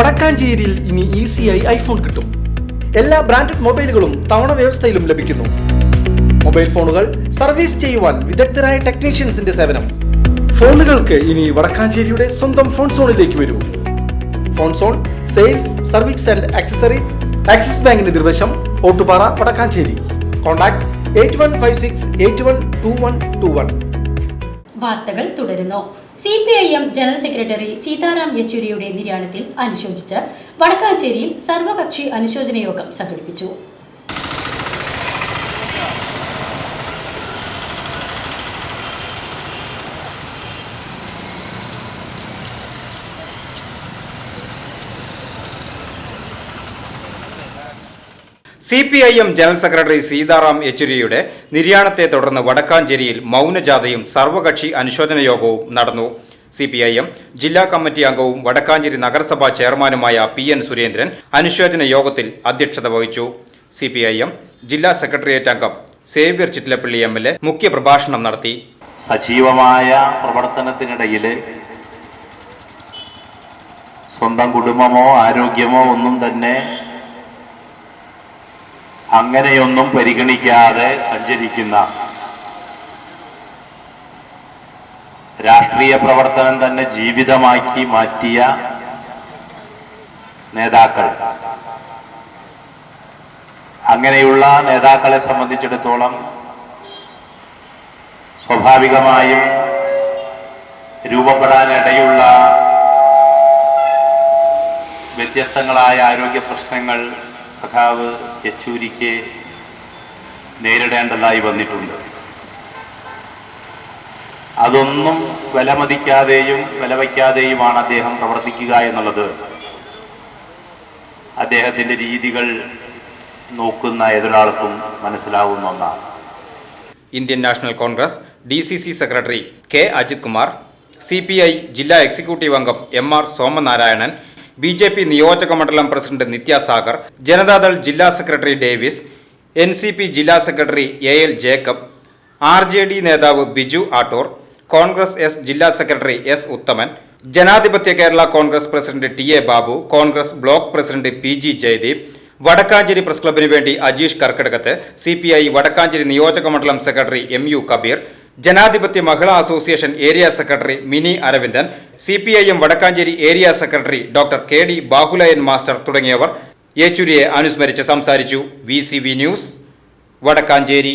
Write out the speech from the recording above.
വടക്കാഞ്ചേരിയിൽ ഇനി ഈസിയായി ഐഫോൺ കിട്ടും. എല്ലാ ബ്രാൻഡഡ് മൊബൈലുകളും തവണ വ്യവസ്ഥയിലും ലഭിക്കുന്നു. മൊബൈൽ ഫോണുകൾ സർവീസ് ചെയ്യുവാൻ വിദഗ്ധരായ ടെക്നീഷ്യൻസിന്റെ സേവനം. ഫോണുകൾക്ക് ഇനി വടക്കാഞ്ചേരിയുടെ സ്വന്തം ഫോൺ സോണിലേക്ക് വരൂ. Phone zone sales service and accessories Axis ബാങ്കിന്റെ നിർവശം ഓട്ടുപാറ വടക്കാഞ്ചേരി. കോൺടാക്ട് എയ്റ്റ് വാർത്തകൾ തുടരുന്നു. C P I M general secretary Sitaram യെച്ചൂരിയുടെ നിര്യാണത്തിൽ അനുശോചിച്ച് വടക്കാഞ്ചേരിയിൽ സർവകക്ഷി അനുശോചന യോഗം സംഘടിപ്പിച്ചു. C P I M general secretary Sitaram യെച്ചൂരിയുടെ നിര്യാണത്തെ തുടർന്ന് വടക്കാഞ്ചേരിയിൽ മൗനജാഥയും സർവകക്ഷി അനുശോചന യോഗവും നടന്നു. സി പി ഐ എം ജില്ലാ കമ്മിറ്റി അംഗവും വടക്കാഞ്ചേരി നഗരസഭാ ചെയർമാനുമായ പി എൻ സുരേന്ദ്രൻ അനുശോചന യോഗത്തിൽ അധ്യക്ഷത വഹിച്ചു. സി പി ഐ എം ജില്ലാ സെക്രട്ടേറിയറ്റ് അംഗം Xavier Chittilappally M L A മുഖ്യപ്രഭാഷണം നടത്തി. സജീവമായ പ്രവർത്തനത്തിനിടയിൽ സ്വന്തം കുടുംബമോ ആരോഗ്യമോ ഒന്നും തന്നെ അങ്ങനെയൊന്നും പരിഗണിക്കാതെ സഞ്ചരിക്കുന്ന രാഷ്ട്രീയ പ്രവർത്തനം തന്നെ ജീവിതമാക്കി മാറ്റിയ നേതാക്കൾ. അങ്ങനെയുള്ള നേതാക്കളെ സംബന്ധിച്ചിടത്തോളം സ്വാഭാവികമായും രൂപപ്പെടാനിടയുള്ള വ്യത്യസ്തങ്ങളായ ആരോഗ്യ പ്രശ്നങ്ങൾ സഖാവ് യെച്ചൂരിക്ക് നേരിടേണ്ടതായി വന്നിട്ടുണ്ട്. അതൊന്നും വിലമതിക്കാതെയും വിലവയ്ക്കാതെയുമാണ് അദ്ദേഹം പ്രവർത്തിക്കുക എന്നുള്ളത്. അദ്ദേഹത്തിന്റെ രീതികൾ നോക്കുന്ന ഏതൊരാൾക്കും മനസ്സിലാവുന്ന ഒന്നാണ്. Indian National Congress D C C secretary K Ajith Kumar C P I ജില്ലാ എക്സിക്യൂട്ടീവ് അംഗം M R Somanarayanan B J P നിയോജക മണ്ഡലം പ്രസിഡന്റ് നിത്യാസാഗർ ജനതാദൾ ജില്ലാ secretary Davis N C P ജില്ലാ secretary A L Jacob R J D നേതാവ് Biju Attoor Congress S ജില്ലാ secretary S Uthaman ജനാധിപത്യ Kerala Congress president T A Babu Congress block president P G Jayadeep Wadakkanchery press ക്ലബിന് വേണ്ടി Ajeesh Karkidakathu C P I Wadakkanchery നിയോജക മണ്ഡലം secretary M U Kabeer ജനാധിപത്യ Mahila association area secretary Mini Aravindan C P I M Wadakkanchery area secretary doctor K D Bahuleyan master തുടങ്ങിയവർ യേച്ചൂരിയെ അനുസ്മരിച്ച് സംസാരിച്ചു. V news Wadakkanchery.